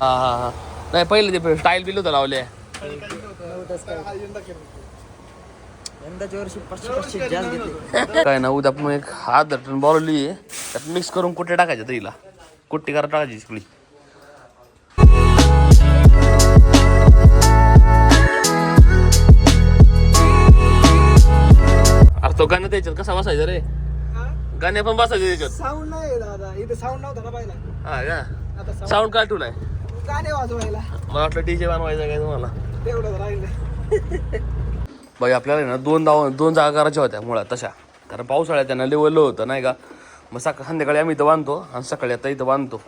हा हा हा. नाही पहिले ते स्टाईल बिल होतं लावले. यंदाच्या वर्षी पाचशे पाचशे जास्त घेतले काय ना उद्या आपण एक हात धटून बॉलली आहे त्यात मिक्स करून कुठे टाकायचं तिला कुट्टी करा टाकायची सगळी अरे तो गाणं त्याच्यात कसा बसायचा रे? गाणे पण बसायचे त्याच्यात. साऊंड नाही दादा. इथे साऊंड नव्हता ना पहिला. हा का? साऊंड काय ठेवलाय? गाणे वाजवायला? मला वाटलं डीजे बनवायचं काय तुम्हाला? तेवढंच राहिलं बाई आपल्याला ना दोन दाव दोन जागा करायच्या होत्या मुळात तशा. कारण पावसाळ्यात त्यांना लेवल होतं नाही का? मग सकाळ संध्याकाळी आम्ही इथं बांधतो आणि सकाळी आता इथं बांधतो.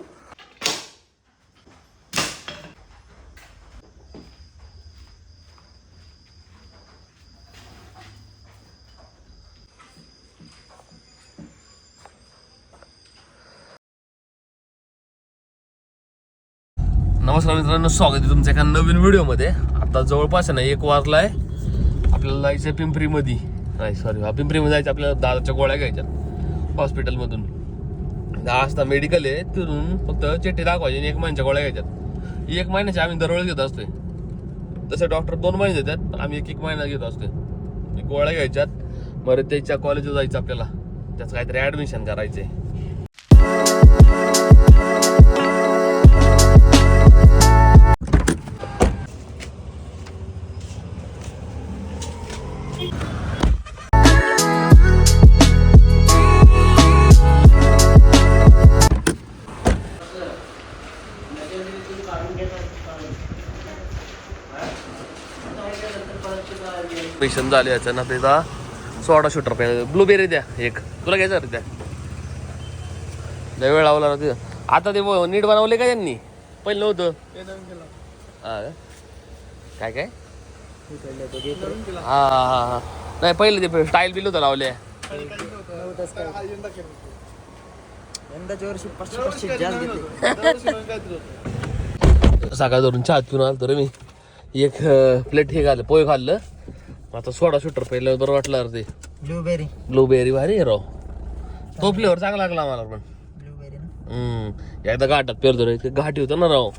नमस्कार मित्रांनो स्वागत आहे तुमच्या एका नवीन व्हिडिओमध्ये. आता जवळपास आहे ना एक वाजलाय. आपल्याला जायचं पिंपरीमध्ये. नाही सॉरी हा पिंपरीमध्ये जायचं आपल्याला दादाच्या गोळ्या घ्यायच्या हॉस्पिटलमधून दहा वाजता मेडिकल आहे तिथून फक्त चिठ्ठी दाखवायची आणि एक महिन्याच्या गोळ्या घ्यायच्यात एक महिन्याच्या आम्ही दरवेळेस घेत असतोय. तसे डॉक्टर दोन महिने देतात पण आम्ही एक एक महिना घेत असतोय. गोळ्या घ्यायच्यात बरं त्याच्या कॉलेजला जायचं आपल्याला. त्याचं काहीतरी ॲडमिशन करायचं आहे पेशंट झाले याच्या ना त्याचा सोळा शूटर रुपये ब्लूबेरी द्या एक. तुला घ्यायचं रे द्या. लय वेळ लावला ना तिथं आता ते नीट बनवले का त्यांनी? पहिलं नव्हतं हा का? काय काय? हा हा हा. हा नाही पहिले ते स्टाईल बिल होतं लावले. यंदाच्या वर्षी पाचशे पाचशे जास्त घेतले सकाळ धरून चहा पिऊन आलो रे मी. एक प्लेट हे खाल्लं पोहे खाल्लं. आता सोळा शूटर पहिलं बरं वाटलं अरे ते. ब्लूबेरी ब्लूबेरी भारी आहे राव. तो फ्लेवर चांगला लागला आम्हाला पण. ब्लूबेरी एकदा घाटात पेरतो रे घाटी होतं ना राव.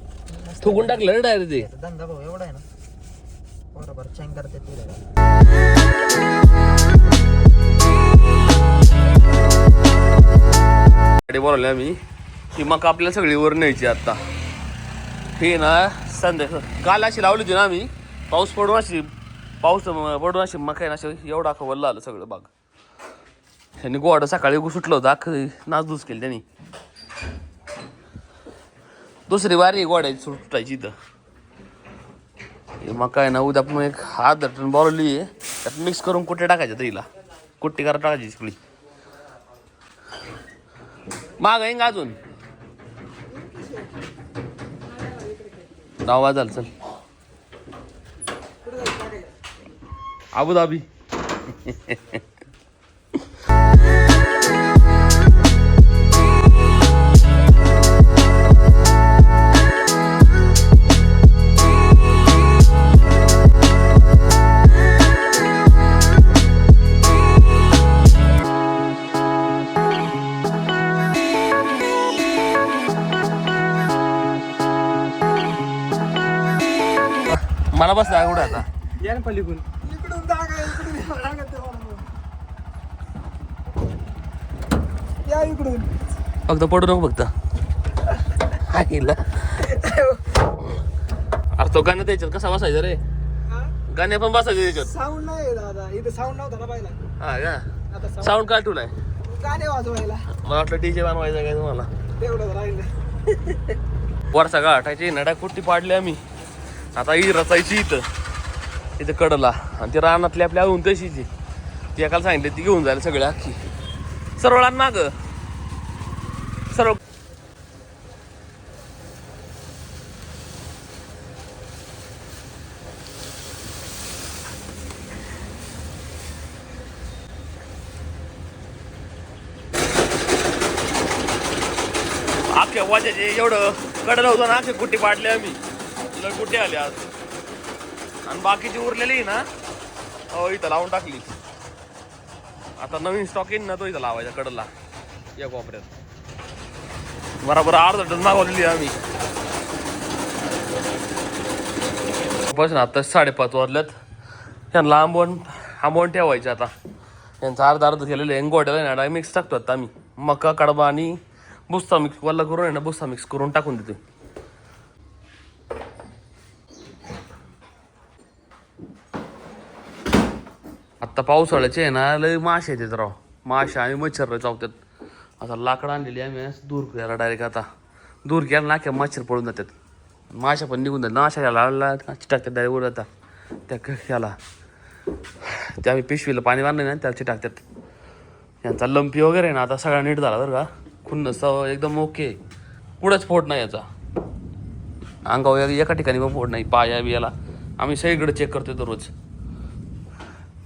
थुकून टाकलं रे डायरेक्ट ते. धंदा भाऊ एवढा आहे ना? बरोबर चॅंग करते तुला गाडी आम्ही. ही मका आपल्याला सगळी वर न्यायची आता. हे ना संध्या काल अशी लावली होती ना आम्ही. पाऊस पडून अशी पाऊस पडून अशी मका आहे ना अशी एवढा अख्खं आलं सगळं बाग. ह्यांनी गोड सकाळी सुटलं होतं अख्खं नाचधूस केली त्यांनी. दुसरी वारी गोड्याची सुटायची इथं. हे मका काय ना उद्या आपण एक हात धटून बोलवली. आहे त्यात मिक्स करून कुठे टाकायचं तिला कुट्टी करा टाकायची सगळी. माग आहे का अजून? दहा वाजाल चल. अबुधाबी मला बस कुठं आता? या ना पलीकडून. इकडून जागा इकडून जागा ते मला. या इकडून. फक्त पडू नको फक्त. आईला. अरे तो गाणं त्याच्यात कसा बसायचा रे? गाणे पण बसायचे त्याच्यात. साऊंड नाही दादा. इथे साऊंड नव्हता ना पहिला. हा का? आता साऊंड काय ठेवलाय गाणे वाजवायला. मला वाटलं डीजे बनवायचं काय तुम्हाला. तेवढंच राहिलं. वरचा गाठायची नड्या कुट्टी पाडली आम्ही. आता ही रचायची इथं. इथं कडला. आणि ती रानातली आपल्या अजून तशीच ती एकाला सांगितलं ती घेऊन जायला सगळ्या अख्खी सरळ आण माग. सरळ अख्ख्या वाजाचे एवढं कडलं होतं ना अख्खे कुट्टी पाडले आम्ही. लय आले आज? आणि बाकीची उरलेली आहे ना हो इथं लावून टाकली. आता नवीन स्टॉक येईन ना तो इथं लावायचा कडला. या कोपऱ्यात. बराबर अर्धा डझन मागवलेली आम्ही. बस ना आता साडेपाच वाजल्यात यांना आंबवण आंबवण ठेवायचे आता. यांचा अर्धा अर्ध केलेलं आहे. गोट्याला ना मिक्स टाकतो आता आम्ही. मका कडबा आणि बुस्ता मिक्स वल्ला करून आहे ना बुस्ता मिक्स करून टाकून देतो आता पावसाळ्याचे आहे ना लय मासे येतात राव. मासे आणि मच्छर चावतात आता लाकडं आणलेली आम्ही असं दूर केला डायरेक्ट आता. दूर केला ना की मच्छर पडून जातात. माशा पण निघून जातात. माशा लावला टाकतात डायरेक्ट वर जातात त्या ह्याला. ते आम्ही पिशवीला पाणी मारलं ना त्याची टाकतात यांचा लंपी वगैरे आहे ना आता सगळा नीट झाला बरं का. खुन्नस एकदम ओके कुठंच फोड नाही याचा. अंगावर एका ठिकाणी पण फोड नाही पाया बियाला आम्ही सगळीकडे चेक करतो दररोज.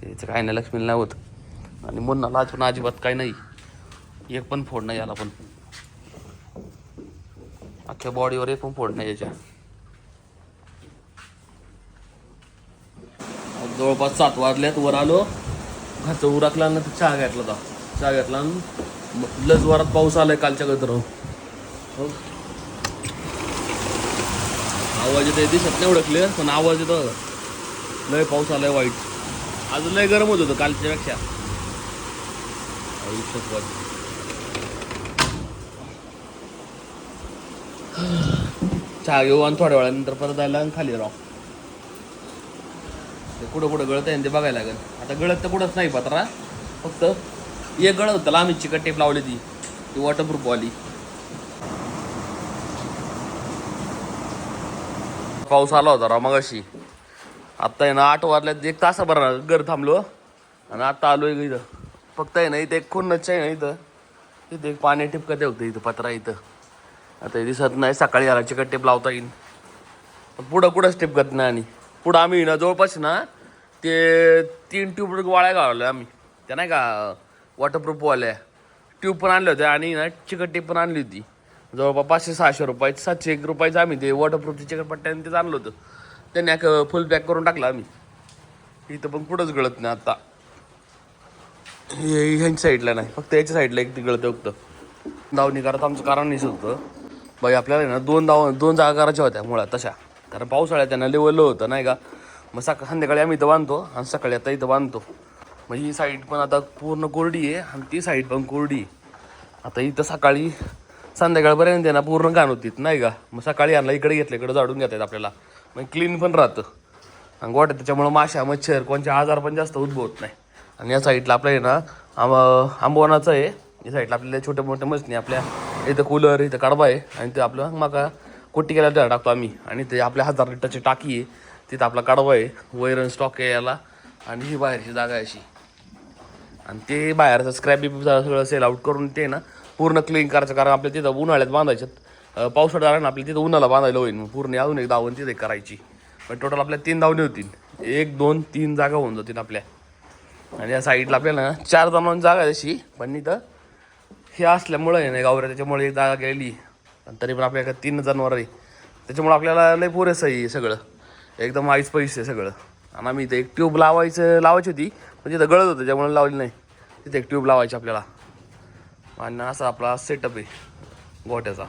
त्याचं काय नाही लक्ष्मीला नाही होत. आणि मुन्नाला आज पण अजिबात काही नाही. एक पण फोड नाही याला पण. अख्ख्या बॉडीवर एक पण फोड नाही याच्या. जवळपास सात वाजल्यात वर आलो. घरचं उरकला ना तर चहा घातला होता. चहा घातला आणि लस वरात पाऊस आलाय कालच्या गजर हो. आवाज येतो दिसत नाही उडकले पण आवाज येतो लय पाऊस आलाय वाईट. आज लय गरम होत होतं कालच्या पेक्षा आयुष्यात चहा घेऊ आणि थोड्या वेळानंतर परत जायला आणि खाली राहू ते कुठं कुठं गळत आहे ते बघायला लागेल. आता गळत तर कुठंच नाही पत्रा. फक्त एक गळत होतं आम्ही चिकट टेप लावली ती. ती वॉटरप्रूफ वाली. पाऊस आला होता राव मगाशी. आत्ता आहे ना आठ वाजल्यात एक तासाभर घर थांबलो. आणि आत्ता आलो आहे इथं. फक्त आहे ना इथं एक खुन्नच आहे ना इथं. इथं एक पाणी टिपकत होतं इथं पत्रा इथं. आता दिसत नाही सकाळी आला चिकट टेप लावता येईल पण पुढं कुठंच टिपकत नाही आणि. पुढं आम्ही ना जवळपास ना ते तीन ट्यूब वाळ्या गावल्या आम्ही. त्या नाही का वॉटरप्रूफवाल्या ट्यूब पण आणल्या होत्या आणि ना चिकट टेप पण आणली होती. जवळपास पाचशे सहाशे रुपयाची सातशे एक रुपयाचं आम्ही ते वॉटरप्रूफची चिकटपट्ट्याने तेच आणलं होतं. त्यांनी एक फुल पॅक करून टाकला आम्ही. इथं पण कुठंच गळत नाही आता. हे ह्यांच्या साईडला नाही फक्त याच्या साईडला एक तिकडं ते फक्त. दावणी करत आमचं कारण नाही होतं बाई आपल्याला आहे ना दोन दाव दोन जागा करायच्या होत्या मुळात तशा. कारण पावसाळ्यात त्यांना लेवल होतं नाही का? मग सकाळ संध्याकाळी आम्ही इथं बांधतो आणि सकाळी आता इथं बांधतो. मग ही साईड पण आता पूर्ण कोरडी आहे आणि ती साईड पण कोरडी आहे. आता इथं सकाळी संध्याकाळपर्यंत आहे ना पूर्ण घाण होती नाही का? मग सकाळी आणला इकडे घेतलं इकडे जाडून घेतात आपल्याला. मग क्लीन पण राहतं. आणि गोट त्याच्यामुळं माशा मच्छर कोणचे आजार पण जास्त उद्भवत नाही. आणि या साईडला आपलं आहे ना आंब आंबवनाचं आहे. या साईडला आपल्याला छोटे मोठे मसनी आपल्या इथं कूलर इथं कडबा आहे. आणि ते आपलं मका कोटी केला टाकतो आम्ही. आणि ते आपल्या हजार लिटरची टाकी आहे. तिथं आपला कडबा आहे. वैरण स्टॉक आहे याला. आणि ही बाहेरची जागा आहे अशी. आणि ते बाहेरचं स्क्रॅप बी सगळं सेल आउट करून ते ना पूर्ण क्लीन करायचं. कारण आपल्या तिथं उन्हाळ्यात बांधायच्यात. पावसाळा आला ना आपल्या तिथं उन्हाला बांधायला होईल मग पूर्ण अजून एक दावण तिथे करायची. पण टोटल आपल्या तीन धावणे होतील. एक दोन तीन जागा होऊन जातील आपल्या. आणि या साईडला आपल्याला चार जणांची जागा तशी. पण इथं हे असल्यामुळं आहे ना गावऱ्या त्याच्यामुळे एक जागा गेलेली. आणि तरी पण आपल्याकडे तीन जनावर आहे. त्याच्यामुळे आपल्याला लय पुरेसं आहे सगळं. एकदम आईच पैसे सगळं. आणि आम्ही इथं एक ट्यूब लावायचं लावायची होती. पण तिथं गळत होतं त्यामुळे लावली नाही. तिथे एक ट्यूब लावायची आपल्याला. आणि असा आपला सेटअप आहे गोट्याचा